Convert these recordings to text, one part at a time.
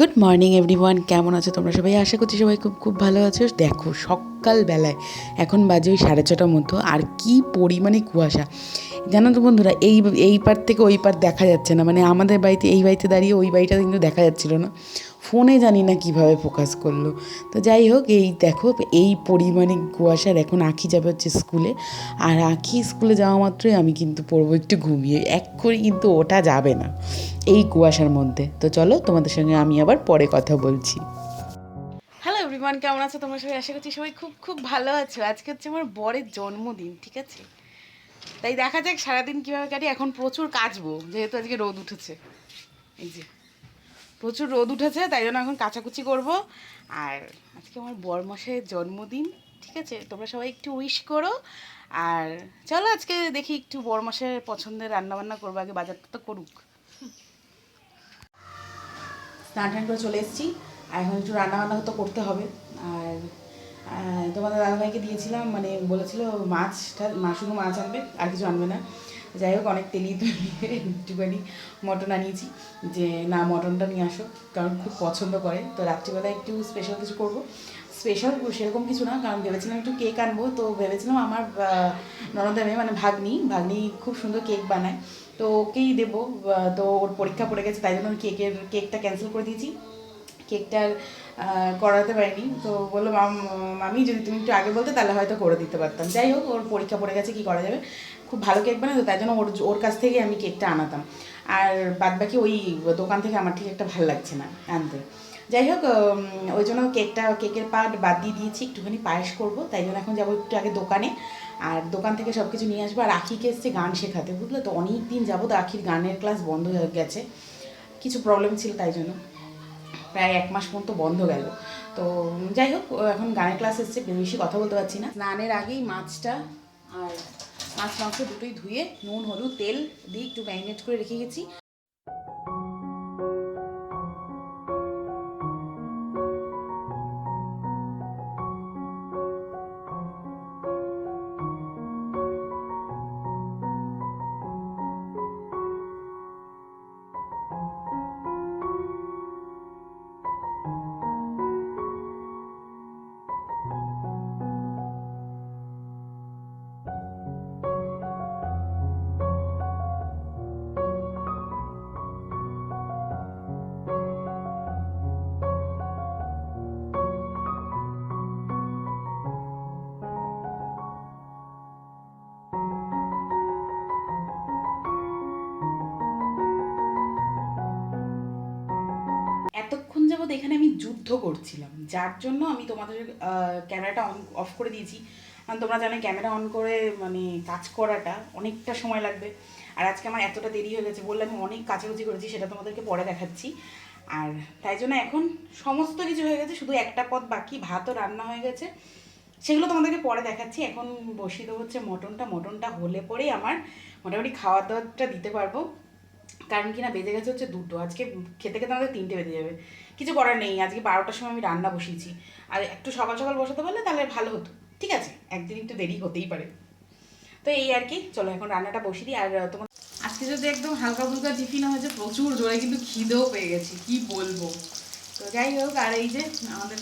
Good morning everyone কেমন আছো তোমরা সবাই? আশা করছি সবাই খুব খুব ভালো আছো। দেখো, সকালবেলায়, এখন বাজে ওই সাড়ে ছটার মতো আর কি পরিমাণে কুয়াশা। জানো তো বন্ধুরা, এই এই পার থেকে ওই পার দেখা যাচ্ছে না। মানে আমাদের বাড়িতে, এই বাড়িতে দাঁড়িয়ে ওই বাড়িটা কিন্তু দেখা যাচ্ছিল না। ফোনে জানি না কীভাবে ফোকাস করল। তো যাই হোক, এই দেখো, এই পরিমাণে কুয়াশার এখন আঁখি যাবে হচ্ছে স্কুলে। আর আঁখি স্কুলে যাওয়া মাত্রই আমি কিন্তু পড়ব একটু ঘুমিয়ে। এক করে কিন্তু ওটা যাবে না এই কুয়াশার মধ্যে। তো চলো, তোমাদের সঙ্গে আমি আবার পরে কথা বলছি। হ্যালো এভরিওয়ান কেমন আছো তোমার সবাই? আশা করছি সবাই খুব খুব ভালো আছো। আজকে হচ্ছে আমার বরের জন্মদিন, ঠিক আছে? তাই দেখা যাক সারাদিন কীভাবে কাটি। এখন প্রচুর কাচবো, যেহেতু আজকে রোদ উঠেছে। এই যে। প্রচুর রোদ উঠেছে, তাই জন্য এখন কাচাকুচি করব। আর আজকে আমার বরমশাইয়ের জন্মদিন, ঠিক আছে? তোমরা সবাই একটু উইশ করো। আর চলো আজকে দেখি একটু বরমশাইয়ের পছন্দের রান্নাবান্না করব, আগে বাজারটা তো করুক। স্নান টান করে চলে এসেছি, আর এখন একটু রান্নাবান্না তো করতে হবে। আর তোমাদের দাদাভাইকে দিয়েছিলাম মানে বলেছিল মাছটা মা শুধু মাছ আনবে, আর কিছু আনবে না। যাই হোক অনেক তেলি একটুখানি মটন আনিয়েছি যে না মটনটা নিয়ে আসো কারণ খুব পছন্দ করে। তো রাত্রিবেলা একটু স্পেশাল কিছু করব। স্পেশাল সেরকম কিছু না কারণ ভেবেছিলাম একটু কেক আনব। তো ভেবেছিলাম আমার আহ, ননদের মেয়ে মানে ভাগ্নি ভাগ্নি খুব সুন্দর কেক বানায়। তো ওকেই দেবো তো ওর পরীক্ষা পড়ে গেছে তাই জন্য আমি কেকের কেকটা ক্যান্সেল করে দিয়েছি। কেকটা করাতে পারিনি। তো বলল মামি যদি তুমি একটু আগে বলতে তাহলে হয়তো করে দিতে পারতাম। যাই হোক ওর পরীক্ষা পড়ে গেছে কি করা যাবে? খুব ভালো কেক বানায় তো, তাই জন্য ওর ওর কাছ থেকে আমি কেকটা আনাতাম। আর বাদ বাকি ওই দোকান থেকে আমার ঠিক একটা ভালো লাগছে না আনতে। যাই হোক ওই জন্য কেকটা, কেকের পার্ট বাদ দিয়ে দিয়েছি, একটুখানি পায়েস করব, তাই জন্য এখন যাব একটু আগে দোকানে। আর দোকান থেকে সব কিছু নিয়ে আসব, আর আখিকে এসছে গান শেখাতে, বুঝলে তো? অনেক দিন যাব তো আখির গানের ক্লাস বন্ধ হয়ে গেছে। কিছু প্রবলেম ছিল তাই জন্য। প্রায় এক মাস পর্যন্ত বন্ধ গেল। তো যাই হোক, এখন গানের ক্লাস এসছে, বেশি কথা বলতে পারছি না। স্নানের আগেই মাছটা আর মাছ মাংস দুটোই ধুয়ে নুন হলুদ তেল দিয়ে একটু ম্যারিনেট করে রেখে গেছি। এতক্ষণ এখানে আমি যুদ্ধ করছিলাম। যার জন্য আমি তোমাদের ক্যামেরাটা অন অফ করে দিয়েছি। কারণ তোমরা জানো ক্যামেরা অন করে মানে কাজ করাটা অনেকটা সময় লাগবে। আর আজকে আমার এতটা দেরি হয়ে গেছে বললে আমি অনেক কাচাকুচি করেছি, সেটা তোমাদেরকে পরে দেখাচ্ছি। আর তাই জন্য এখন সমস্ত কিছু হয়ে গেছে, শুধু একটা পদ বাকি ভাতও রান্না হয়ে গেছে। সেগুলো তোমাদেরকে পরে দেখাচ্ছি। এখন বসিয়ে দেবো হচ্ছে মটনটা। মটনটা হলে পরেই আমার মোটামুটি খাওয়া দাওয়াটা দিতে পারব। কারণ কি না বেজে গেছে হচ্ছে দুটো। আজকে খেতে খেতে আমাদের তিনটে বেজে যাবে। কিছু করার নেই, আজকে বারোটার সময় আমি রান্না বসিয়েছি। আর একটু সকাল সকাল বসাতে পারলে তাহলে ভালো হতো। ঠিক আছে, একদিন একটু দেরি হতেই পারে। তো এই আর কি, চলো এখন রান্নাটা বসিয়ে দিই। আর তোমার আজকে যদি একদম হালকা ফুলকা টিফিন হয়েছে প্রচুর জোরে কিন্তু খিদেও পেয়ে গেছি, কি বলব? তো যাই হোক, আর এই যে আমাদের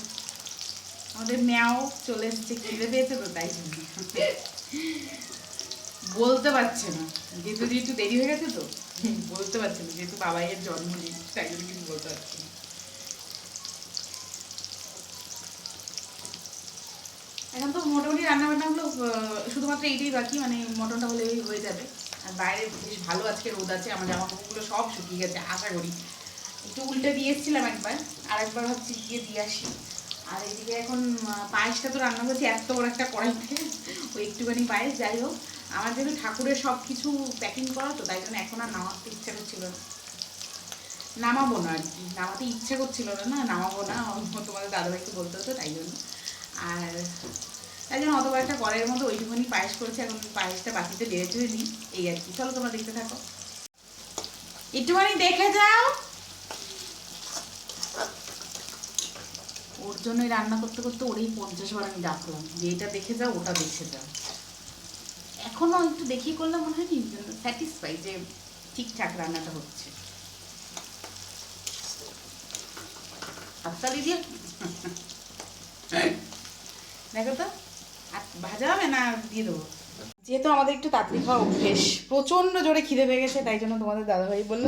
আমাদের ম্যাও চলে এসেছে, খিদে পেয়েছে তো তাই। বলতে পারছে না। যেহেতু একটু দেরি হয়ে গেছে তো, বলতে পারছে না, যেহেতু বাবাইয়ের জন্মদিন তাই জন্য কিছু বলতে পারছে না। এখন তো মোটামুটি রান্নাবান্নাগুলো শুধুমাত্র এইটাই বাকি মানে মটনটা হলেই হয়ে যাবে। আর বাইরে বেশ ভালো আজকে রোদ আছে, আমার জামা কাপড়গুলো সব শুকিয়ে গেছে, আশা করি। একটু উল্টে দিয়ে এসেছিলাম একবার আর একবার ভাবছি গিয়ে দিয়ে আসি। আর এইদিকে এখন পায়েসটা তো রান্না করছি এত বড় একটা কড়াইতে। ওই একটুখানি পায়েস, যাই হোক। আমার যেহেতু ঠাকুরের সব কিছু প্যাকিং করা, তো তাই জন্য এখন আর নামাতে ইচ্ছা করছিল না। নামাবো না আর কি, নামাতে ইচ্ছা করছিল না না, নামাবো না, তোমাদের দাদাভাইকে বলতে হতো, তাই জন্য। আর তাই জন্য অত একটা কড়াইয়ের মধ্যে ওইটুকুনি পায়েস করেছে, এখন পায়েসটা বাকিতে বেড়ে চলে নিই। এই আর কি। চলো তোমরা দেখতে থাকো। একটুখানি দেখে যাও। ওর জন্যই রান্না করতে করতে ওরই পঞ্চাশ বার আমি ডাকলাম, যে এটা দেখে যাও, ওটা দেখে যাও। এখনও একটু দেখি করলে মনে হয় কি স্যাটিসফাই যে ঠিকঠাক রান্নাটা হচ্ছে। হাততালি দিয়ে দেখো তো। ভাজা হবে না দিয়ে দেবো? যেহেতু আমাদের একটু তাড়াতাড়ি খাওয়া অভ্যেস, প্রচণ্ড জোরে খিদে পেয়ে গেছে, তাই জন্য তোমাদের দাদাভাই বলল,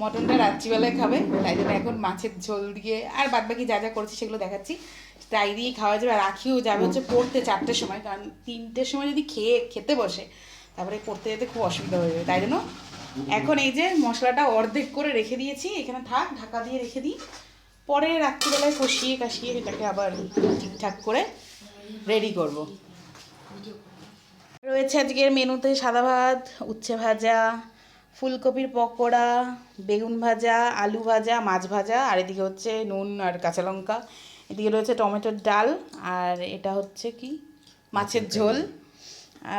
মটনটা রাত্রিবেলায় খাবে, তাই জন্য এখন মাছের ঝোল দিয়ে, আর বাদ বাকি যা যা করছি সেগুলো দেখাচ্ছি। তাই দিয়েই খাওয়া যাবে রাখিও যাবে হচ্ছে পড়তে চারটের সময়, কারণ তিনটের সময় যদি খেয়ে, খেতে বসে, তারপরে পড়তে যেতে খুব অসুবিধা হয়ে যাবে, তাই জন্য এখন এই যে মশলাটা অর্ধেক করে রেখে দিয়েছি, এখানে থাক, ঢাকা দিয়ে রেখে দিই। পরে রাত্রিবেলায় কষিয়ে কাশিয়ে এটাকে আবার ঠিকঠাক করে রেডি করব। রয়েছে আজকের মেনুতে সাদা ভাত উচ্ছে ভাজা ফুলকপির পকোড়া বেগুন ভাজা আলু ভাজা মাছ ভাজা আর এদিকে হচ্ছে নুন আর কাঁচা লঙ্কা। এদিকে রয়েছে টমেটোর ডাল আর এটা হচ্ছে কি? মাছের ঝোল।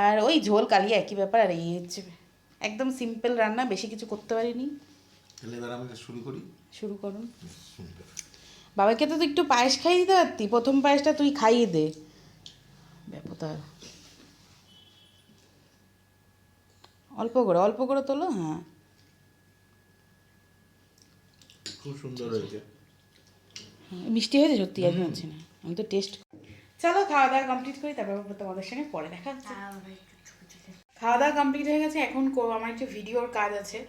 আর ওই ঝোল কালিয়া একই ব্যাপার আর এই হচ্ছে একদম সিম্পল রান্না বেশি কিছু করতে পারিনি। তাহলে এবার আমাকে শুরু করি। শুরু করুন। বাবাকে তো তুই একটু পায়েস খাইয়ে দিতে পারতি? প্রথম পায়েসটা তুই খাইয়ে দে। অল্প করে অল্প করে তোলো হ্যাঁ। খুব সুন্দর হয়েছে। মিষ্টি হয়েছে সত্যি আমি হচ্ছে না। আমি তো টেস্ট চলো খাওয়া দাওয়া কমপ্লিট করি তারপর তোমাদের সঙ্গে পরে দেখা হচ্ছে। খাওয়া দাওয়া কমপ্লিট হয়ে গেছে এখন আমার একটু ভিডিওর কাজ আছে।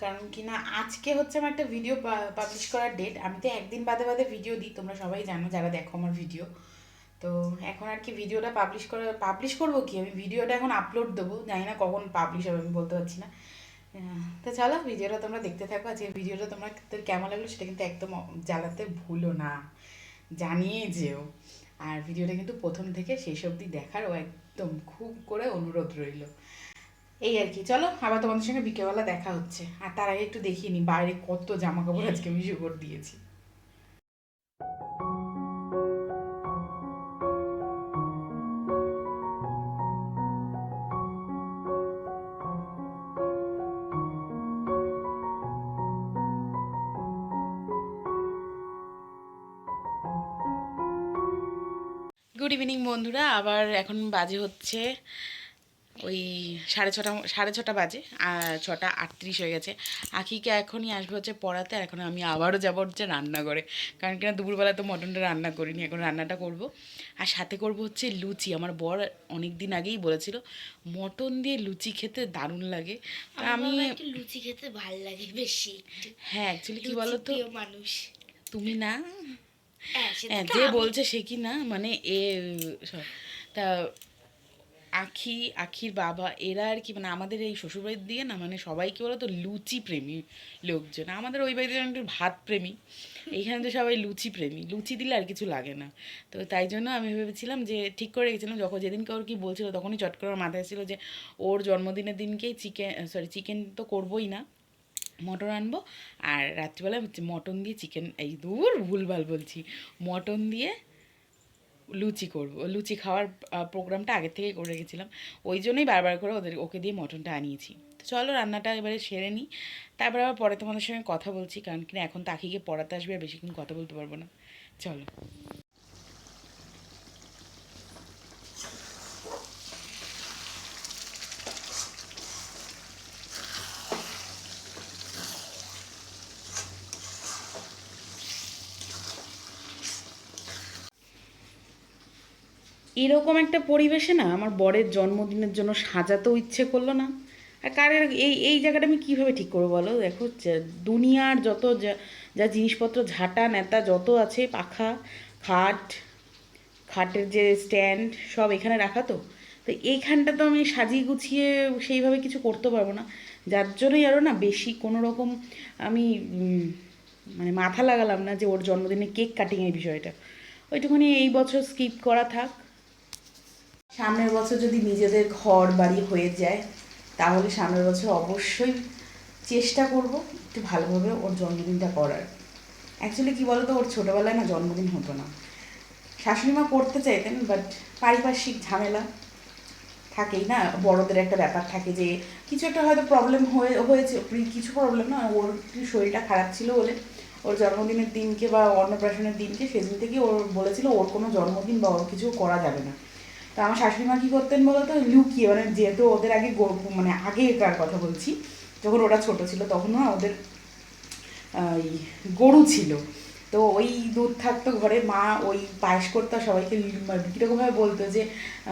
কারণ কি না আজকে হচ্ছে আমার একটা ভিডিও পাবলিশ করার ডেট আমি তো একদিন বাদে বাদে ভিডিও দিই তোমরা সবাই জানো যারা দেখো আমার ভিডিও তো এখন আর কি ভিডিওটা পাবলিশ করে পাবলিশ করব কি? আমি ভিডিওটা এখন আপলোড দেবো। জানি না কখন পাবলিশ হবে, আমি বলতে পারছি না। তো চলো ভিডিওটা তোমরা দেখতে থাকো। আজকে ভিডিওটা তোমরা কেমন লাগল সেটা কিন্তু একদম জ্বালাতে ভুলো না। জানিয়ে যেও। আর ভিডিওটা কিন্তু প্রথম থেকে শেষ অবধি দেখারও একদম খুব করে অনুরোধ রইল। এই আর কি, চলো, আবার তোমাদের সঙ্গে বিকেলবেলা দেখা হচ্ছে। আর তার আগে একটু দেখিনি বাইরে কত জামা কাপড় আজকে আমি করে দিয়েছি। বন্ধুরা আবার এখন বাজে হচ্ছে ওই সাড়ে ছটা সাড়ে ছটা বাজে আর ছটা আটত্রিশ হয়ে গেছে। আখিকে এখনই আসবে হচ্ছে পড়াতে আর এখন আমি আবারও যাব হচ্ছে রান্নাঘরে। কারণ কিনা দুপুরবেলা তো মটনটা রান্না করিনি এখন রান্নাটা করব। আর সাথে করব হচ্ছে লুচি। আমার বর অনেক দিন আগেই বলেছিল মটন দিয়ে লুচি খেতে দারুণ লাগে। আমি লুচি খেতে ভালো লাগে বেশি। হ্যাঁ অ্যাকচুয়ালি কী বলো তো মানুষ। তুমি না? হ্যাঁ হ্যাঁ তো যে বলছে সে কি না মানে এ তা আখি আখির বাবা এরা আর কি মানে আমাদের এই শ্বশুরবাড়ির দিকে না মানে সবাই কি বলতো লুচি প্রেমী লোকজন। আমাদের ওই বাড়িতে একটু ভাত প্রেমী এইখানে তো সবাই লুচি প্রেমী লুচি দিলে আর কিছু লাগে না। তো তাই জন্য আমি ভেবেছিলাম যে ঠিক করে রেখেছিলাম যখন যেদিনকে ওর কি বলছিল তখনই চট করে মাথায় ছিল যে ওর জন্মদিনের দিনকেই চিকেন সরি চিকেন তো করবোই না। মটন আনব, আর রাত্রিবেলা হচ্ছে মটন দিয়ে চিকেন এই দূর ভুলভাল বলছি, মটন দিয়ে লুচি করব। লুচি খাওয়ার প্রোগ্রামটা আগে থেকেই করে রেখেছিলাম। ওই জন্যই বারবার করে ওদের, ওকে দিয়ে মটনটা আনিয়েছি। তো চলো রান্নাটা এবারে সেরে নিই। তারপরে আবার পরে তোমাদের সঙ্গে কথা বলছি, কারণ কিনা এখন তাকিয়ে পড়াতে আসবে আর বেশিক্ষণ কথা বলতে পারব না। চলো। এরকম একটা পরিবেশে না আমার বরের জন্মদিনের জন্য সাজাতেও ইচ্ছে করল না। আর কারের এই এই জায়গাটা আমি কীভাবে ঠিক করব বলো? দেখো দুনিয়ার যত যা- যা জিনিসপত্র, ঝাঁটা, নেতা যত আছে, পাখা, খাট, খাটের যে স্ট্যান্ড সব এখানে রাখা তো। তো এইখানটা তো আমি সাজিয়ে গুছিয়ে সেইভাবে কিছু করতে পারব না। যার জন্যই আরও না বেশি কোনো রকম আমি মানে মাথা লাগালাম না যে ওর জন্মদিনে কেক কাটিংয়ের বিষয়টা। ওইটুকুনি এই বছর স্কিপ করা থাক। সামনের বছর যদি নিজেদের ঘর বাড়ি হয়ে যায়, তাহলে সামনের বছর অবশ্যই চেষ্টা করব একটু ভালোভাবে ওর জন্মদিনটা করার। অ্যাকচুয়ালি কী বলতো, ওর ছোটোবেলায় না জন্মদিন হতো না। শাশুড়ি মা করতে চাইতেন বাট পারিপার্শ্বিক ঝামেলা থাকেই না, বড়দের একটা ব্যাপার থাকে যে কিছু একটা হয়তো প্রবলেম হয়ে, হয়েছে কিছু প্রবলেম না, ওর শরীরটা খারাপ ছিল বলে ওর জন্মদিনের দিনকে বা অন্নপ্রাশনের দিনকে সেদিন থেকে ওর বলেছিল ওর কোনো জন্মদিন বা ওর কিছু করা যাবে না। তো আমার শাশুড়ি মা কী করতেন বলতো? লুকিয়ে মানে যেহেতু ওদের আগে মানে আগেকার কথা বলছি, যখন ওরা ছোট ছিল তখন না ওদের এই গরু ছিল। তো ওই দুধ থাকতো ঘরে, মা ওই পায়েস করতো সবাইকে কীরকমভাবে বলতো যে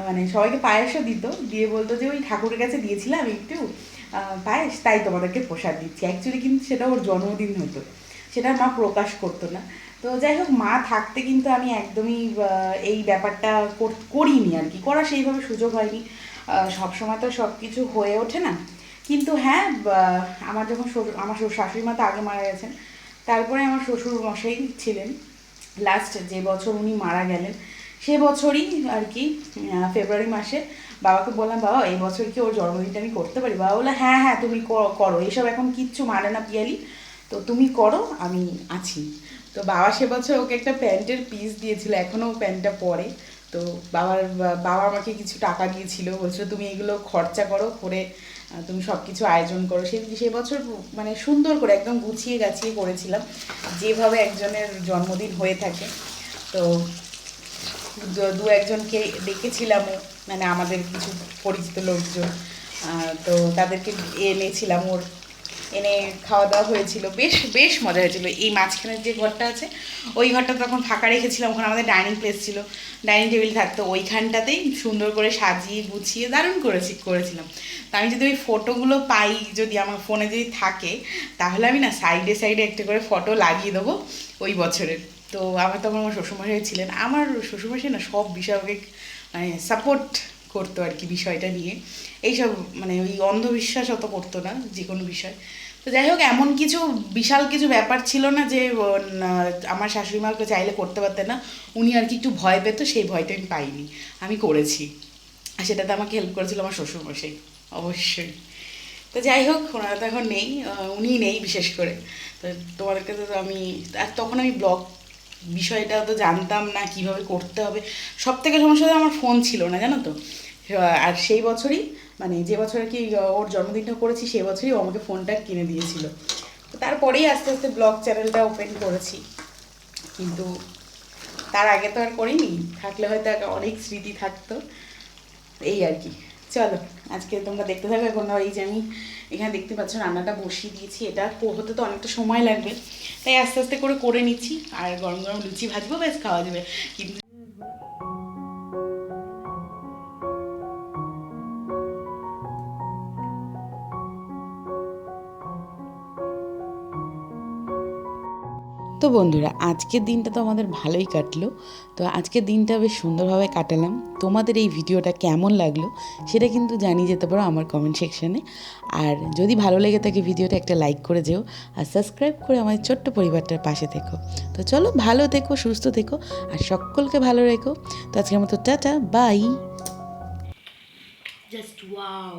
মানে সবাইকে পায়েসও দিত, দিয়ে বলতো যে ওই ঠাকুরের কাছে দিয়েছিলাম একটু পায়েস, তাই তোমাদেরকে প্রসাদ দিচ্ছি। অ্যাকচুয়ালি কিন্তু সেটা ওর জন্মদিন হতো। সেটা মা প্রকাশ করতো না। তো যাই হোক, মা থাকতে কিন্তু আমি একদমই এই ব্যাপারটা কর- করিনি আর কি। করা সেইভাবে সুযোগ হয়নি। সবসময় তো সব কিছু হয়ে ওঠে না। কিন্তু হ্যাঁ আমার যখন আমার শাশুড়ি মা তো আগে মারা গেছেন। তারপরে আমার শ্বশুর মশাই ছিলেন। লাস্ট যে বছর উনি মারা গেলেন, সে বছরই আর কি ফেব্রুয়ারি মাসে বাবাকে বললাম, বাবা, এই বছর কি ওর জন্মদিনটা আমি করতে পারি? বাবা বলল হ্যাঁ হ্যাঁ তুমি করো। এইসব এখন কিচ্ছু মানে না পিয়ালি। তো তুমি করো, আমি আছি। তো বাবা সে বছর ওকে একটা প্যান্টের পিস দিয়েছিল, এখনও প্যান্টটা পরে। তো বাবার, বাবা আমাকে কিছু টাকা দিয়েছিল, বলছিল তুমি এগুলো খরচা করো, করে তুমি সব কিছু আয়োজন করো। সেই সে বছর মানে সুন্দর করে একদম গুছিয়ে গাছিয়ে করেছিলাম, যেভাবে একজনের জন্মদিন হয়ে থাকে। তো দু- একজনকে ডেকেছিলামও মানে আমাদের কিছু পরিচিত লোকজন তো তাদেরকে এনেছিলাম ওর এনে খাওয়া দাওয়া হয়েছিল। বেশ বেশ মজা হয়েছিল। এই মাঝখানের যে ঘরটা আছে, ওই ঘরটা তখন ফাঁকা রেখেছিলাম। ওখানে আমাদের ডাইনিং প্লেস ছিল। ডাইনিং টেবিল থাকতো। ওইখানটাতেই সুন্দর করে সাজিয়ে গুছিয়ে দারুণ করেছি, করেছিলাম। তো আমি যদি ওই ফটোগুলো পাই, যদি আমার ফোনে যদি থাকে, তাহলে আমি না সাইডে সাইডে একটা করে ফটো লাগিয়ে দেবো ওই বছরের। তো আমার তখন আমার শ্বশুরমশাই ছিলেন। আমার শ্বশুরমশাই না সব বিষয় মানে সাপোর্ট করতো আর কি বিষয়টা নিয়ে। এইসব মানে ওই অন্ধবিশ্বাস অত করতো না যে কোনো বিষয়। তো যাই হোক, এমন কিছু বিশাল কিছু ব্যাপার ছিল না যে আমার শাশুড়ি মাকে চাইলে করতে পারতেন না। উনি আর কি একটু ভয় পেত, সেই ভয়টা আমি পাইনি। আমি করেছি। আর সেটাতে আমাকে হেল্প করেছিল আমার শ্বশুরমশাই, অবশ্যই। তো যাই হোক, ওনারা তো এখন নেই উনি নেই বিশেষ করে। তো তোমাদেরকে তো আমি, আর তখন আমি ব্লগ বিষয়টা তো জানতাম না কীভাবে করতে হবে। সব থেকে সমস্যা আমার ফোন ছিল না, জানো তো? আর সেই বছরই মানে যে বছর আর কি ওর জন্মদিনটা করেছি, সেই বছরই ও আমাকে ফোনটা কিনে দিয়েছিল। তো তারপরেই আস্তে আস্তে ব্লগ চ্যানেলটা ওপেন করেছি। কিন্তু তার আগে তো আর করিনি, থাকলে হয়তো অনেক স্মৃতি থাকতো। এই আর কি। চলো, আজকে তোমরা দেখতে থাকো, এখন এই যে আমি এখানে দেখতে পাচ্ছ, রান্নাটা বসিয়ে দিয়েছি। এটা হতে তো অনেকটা সময় লাগবে। তাই আস্তে আস্তে করে করে নিচ্ছি। আর গরম গরম লুচি ভাজবো বেশ খাওয়া যাবে। কিন্তু তো বন্ধুরা, আজকের দিনটা তো আমাদের ভালোই কাটলো। তো আজকের দিনটা বেশ সুন্দরভাবে কাটালাম। তোমাদের এই ভিডিওটা কেমন লাগল সেটা কিন্তু জানিয়ে যেতে পারো আমার কমেন্ট সেকশানে আর যদি ভালো লেগে থাকে ভিডিওটা, একটা লাইক করে যেও আর সাবস্ক্রাইব করে আমাদের ছোট্ট পরিবারটার পাশে থেকো। তো চলো, ভালো থেকো, সুস্থ থেকো আর সকলকে ভালো রেখো। তো আজকের মতো টাটা বাই জাস্ট ওয়াও